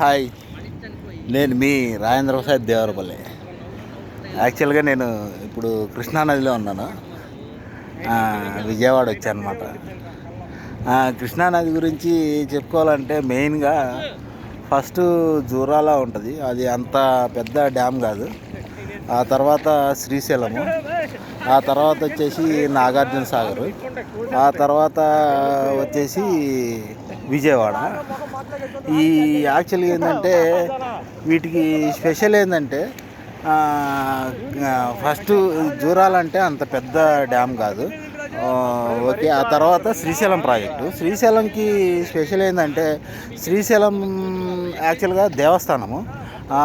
Hi నేను మీ రాజేంద్ర ప్రసాద్ దేవరపల్లి. యాక్చువల్గా నేను ఇప్పుడు కృష్ణానదిలో ఉన్నాను. విజయవాడ వచ్చానమాట. కృష్ణానది గురించి చెప్పుకోవాలంటే మెయిన్గా ఫస్ట్ జూరాల ఉంటుంది. అది అంత పెద్ద డ్యామ్ కాదు. ఆ తర్వాత శ్రీశైలము. ఆ తర్వాత వచ్చేసి నాగార్జున సాగర్. ఆ తర్వాత వచ్చేసి విజయవాడ. ఈ యాక్చువల్గా ఏంటంటే వీటికి స్పెషల్ ఏంటంటే ఫస్ట్ జూరాలంటే అంత పెద్ద డ్యామ్ కాదు. ఓకే ఆ తర్వాత శ్రీశైలం ప్రాజెక్టు. శ్రీశైలంకి స్పెషల్ ఏంటంటే శ్రీశైలం యాక్చువల్గా దేవస్థానము. ఆ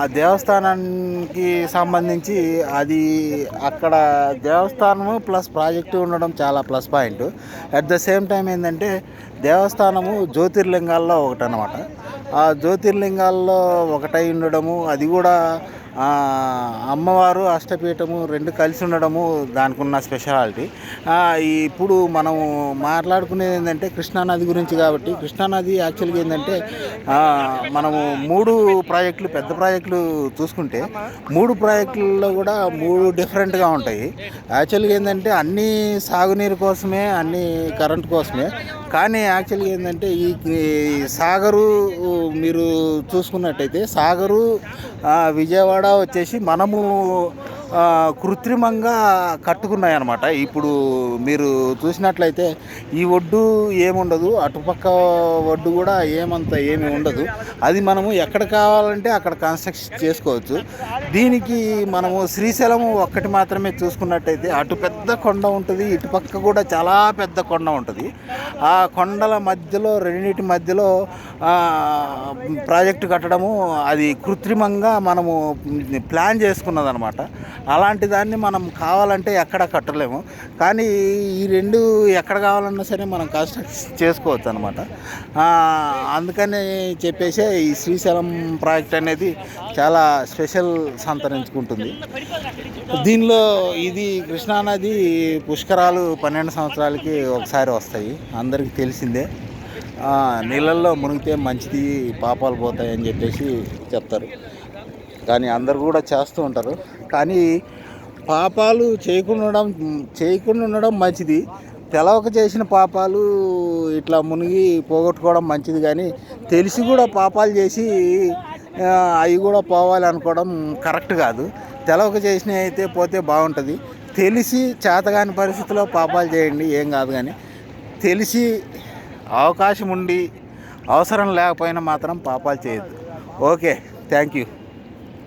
ఆ దేవస్థానానికి సంబంధించి అది అక్కడ దేవస్థానము ప్లస్ ప్రాజెక్టు ఉండడం చాలా plus point. At the same time ఏంటంటే దేవస్థానము జ్యోతిర్లింగాల్లో ఒకటి అనమాట ఆ జ్యోతిర్లింగాల్లో ఒకటై ఉండడము అది కూడా అమ్మవారు అష్టపీఠము రెండు కలిసి ఉండడము దానికి ఉన్న స్పెషాలిటీ ఇప్పుడు మనం మాట్లాడుకునేది ఏంటంటే కృష్ణానది గురించి కాబట్టి కృష్ణానది యాక్చువల్గా ఏంటంటే మనము మూడు ప్రాజెక్టులు పెద్ద ప్రాజెక్టులు చూసుకుంటే మూడు ప్రాజెక్టుల్లో కూడా మూడు డిఫరెంట్గా ఉంటాయి. యాక్చువల్గా ఏంటంటే అన్నీ సాగునీరు కోసమే అన్నీ కరెంట్ కోసమే. కానీ యాక్చువల్గా ఏంటంటే ఈ సాగరు మీరు చూసుకున్నట్టయితే సాగరు విజయవాడ వచ్చేసి మనము కృత్రిమంగా కట్టుకున్నాయి అనమాట ఇప్పుడు మీరు చూసినట్లయితే ఈ ఒడ్డు ఏముండదు అటుపక్క ఒడ్డు కూడా ఏమంత ఏమి ఉండదు. అది మనము ఎక్కడ కావాలంటే అక్కడ కన్స్ట్రక్షన్ చేసుకోవచ్చు. దీనికి మనము శ్రీశైలం ఒక్కటి మాత్రమే చూసుకున్నట్టయితే అటు పెద్ద కొండ ఉంటుంది ఇటుపక్క కూడా చాలా పెద్ద కొండ ఉంటుంది. ఆ కొండల మధ్యలో రెండింటి మధ్యలో ప్రాజెక్టు కట్టడము అది కృత్రిమంగా మనము ప్లాన్ చేసుకున్నదనమాట అలాంటి దాన్ని మనం కావాలంటే ఎక్కడ కట్టలేము. కానీ ఈ రెండు ఎక్కడ కావాలన్నా సరే మనం కన్స్ట్రక్ట్ చేసుకోవచ్చు అనమాట అందుకని చెప్పేసి ఈ శ్రీశైలం ప్రాజెక్ట్ అనేది చాలా స్పెషల్ సంతరించుకుంటుంది. దీనిలో ఇది కృష్ణానది పుష్కరాలు పన్నెండు సంవత్సరాలకి ఒకసారి వస్తాయి. అందరికీ తెలిసిందే. నీళ్ళల్లో మునిగితే మంచిది పాపాలు పోతాయని చెప్పేసి చెప్తారు. కానీ అందరు కూడా చేస్తూ ఉంటారు. కానీ పాపాలు చేయకుండా ఉండడం చేయకుండా ఉండడం మంచిది. తెలవక చేసిన పాపాలు ఇట్లా మునిగి పోగొట్టుకోవడం మంచిది కానీ తెలిసి కూడా పాపాలు చేసి అవి కూడా పోవాలి అనుకోవడం కరెక్ట్ కాదు. తెలవక చేసినవి అయితే పోతే బాగుంటుంది. తెలిసి చేతగాని పరిస్థితిలో పాపాలు చేయండి ఏం కాదు కానీ తెలిసి అవకాశం ఉండి అవసరం లేకపోయినా మాత్రం పాపాలు చేయొద్దు. Okay thank you.